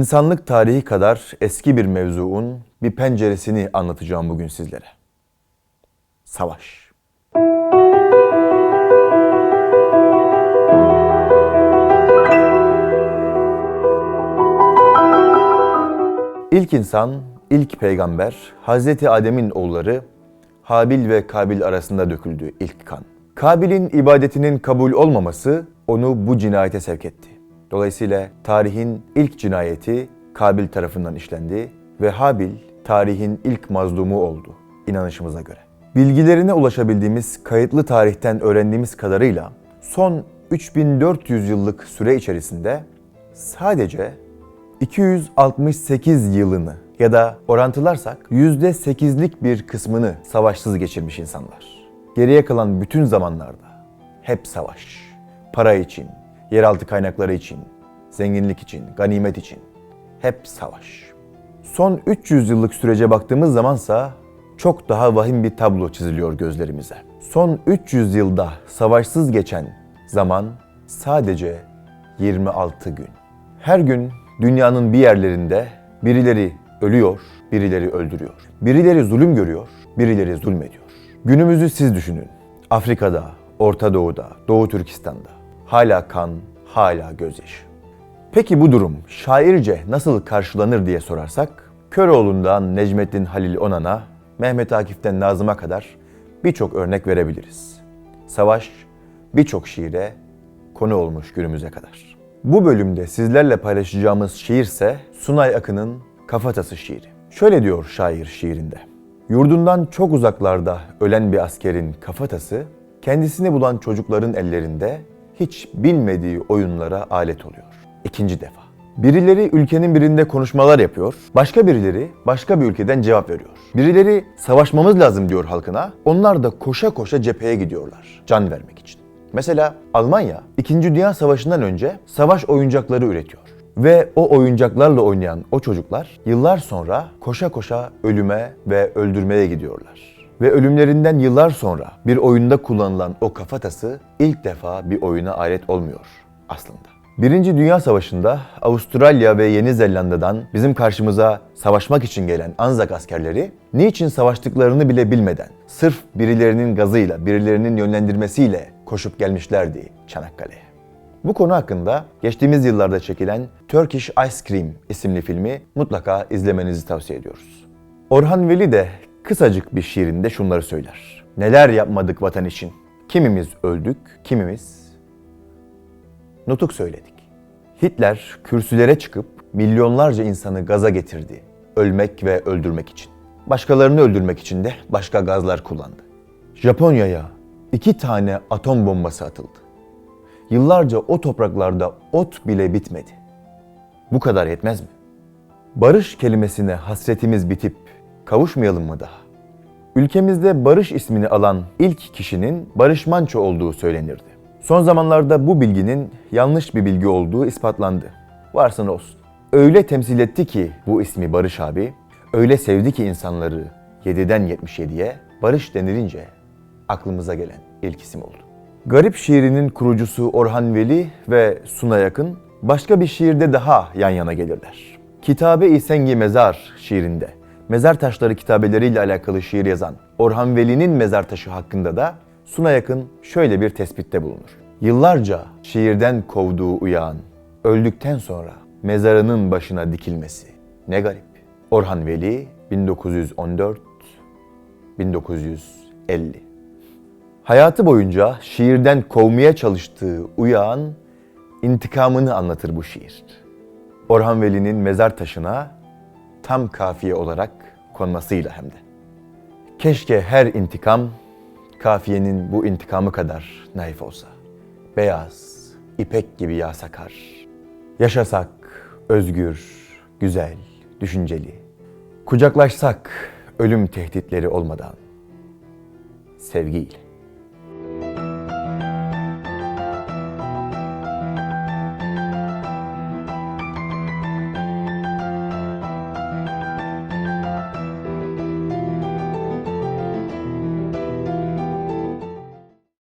İnsanlık tarihi kadar eski bir mevzuun bir penceresini anlatacağım bugün sizlere. Savaş. İlk insan, ilk peygamber, Hazreti Adem'in oğulları Habil ve Kabil arasında döküldü ilk kan. Kabil'in ibadetinin kabul olmaması onu bu cinayete sevk etti. Dolayısıyla tarihin ilk cinayeti Kabil tarafından işlendi ve Habil tarihin ilk mazlumu oldu inanışımıza göre. Bilgilerine ulaşabildiğimiz kayıtlı tarihten öğrendiğimiz kadarıyla son 3400 yıllık süre içerisinde sadece 268 yılını ya da orantılarsak %8'lik bir kısmını savaşsız geçirmiş insanlar. Geriye kalan bütün zamanlarda hep savaş. Para için, yeraltı kaynakları için, zenginlik için, ganimet için hep savaş. Son 300 yıllık sürece baktığımız zamansa çok daha vahim bir tablo çiziliyor gözlerimize. Son 300 yılda savaşsız geçen zaman sadece 26 gün. Her gün dünyanın bir yerlerinde birileri ölüyor, birileri öldürüyor. Birileri zulüm görüyor, birileri zulmediyor. Günümüzü siz düşünün. Afrika'da, Orta Doğu'da, Doğu Türkistan'da hala kan, hala gözyaşı. Peki bu durum şairce nasıl karşılanır diye sorarsak, Köroğlu'ndan Necmettin Halil Onan'a, Mehmet Akif'ten Nazım'a kadar birçok örnek verebiliriz. Savaş birçok şiire konu olmuş günümüze kadar. Bu bölümde sizlerle paylaşacağımız şiir ise Sunay Akın'ın Kafatası şiiri. Şöyle diyor şair şiirinde. Yurdundan çok uzaklarda ölen bir askerin kafatası, kendisini bulan çocukların ellerinde hiç bilmediği oyunlara alet oluyor. İkinci defa. Birileri ülkenin birinde konuşmalar yapıyor, başka birileri başka bir ülkeden cevap veriyor. Birileri savaşmamız lazım diyor halkına, onlar da koşa koşa cepheye gidiyorlar can vermek için. Mesela Almanya 2. Dünya Savaşı'ndan önce savaş oyuncakları üretiyor. Ve o oyuncaklarla oynayan o çocuklar yıllar sonra koşa koşa ölüme ve öldürmeye gidiyorlar. Ve ölümlerinden yıllar sonra bir oyunda kullanılan o kafatası ilk defa bir oyuna alet olmuyor aslında. Birinci Dünya Savaşı'nda Avustralya ve Yeni Zelanda'dan bizim karşımıza savaşmak için gelen Anzak askerleri niçin savaştıklarını bile bilmeden sırf birilerinin gazıyla, birilerinin yönlendirmesiyle koşup gelmişlerdi Çanakkale'ye. Bu konu hakkında geçtiğimiz yıllarda çekilen Turkish Ice Cream isimli filmi mutlaka izlemenizi tavsiye ediyoruz. Orhan Veli de kısacık bir şiirinde şunları söyler. Neler yapmadık vatan için. Kimimiz öldük, kimimiz nutuk söyledik. Hitler kürsülere çıkıp milyonlarca insanı gaza getirdi. Ölmek ve öldürmek için. Başkalarını öldürmek için de başka gazlar kullandı. Japonya'ya iki tane atom bombası atıldı. Yıllarca o topraklarda ot bile bitmedi. Bu kadar yetmez mi? Barış kelimesine hasretimiz bitip kavuşmayalım mı daha? Ülkemizde Barış ismini alan ilk kişinin Barış Manço olduğu söylenirdi. Son zamanlarda bu bilginin yanlış bir bilgi olduğu ispatlandı. Varsın olsun. Öyle temsil etti ki bu ismi Barış abi, öyle sevdi ki insanları 7'den 77'ye Barış denilince aklımıza gelen ilk isim oldu. Garip şiirinin kurucusu Orhan Veli ve Suna Yakın başka bir şiirde daha yan yana gelirler. Kitabe-i Sengi Mezar şiirinde mezar taşları kitabeleriyle alakalı şiir yazan Orhan Veli'nin mezar taşı hakkında da Suna Yakın şöyle bir tespitte bulunur. Yıllarca şiirden kovduğu uyağın öldükten sonra mezarının başına dikilmesi ne garip. Orhan Veli 1914 1950 Hayatı boyunca şiirden kovmaya çalıştığı uyağın intikamını anlatır bu şiir. Orhan Veli'nin mezar taşına tam kafiye olarak konmasıyla hem de. Keşke her intikam kafiyenin bu intikamı kadar naif olsa. Beyaz, ipek gibi yağ sakar. Yaşasak özgür, güzel, düşünceli. Kucaklaşsak ölüm tehditleri olmadan sevgiyle.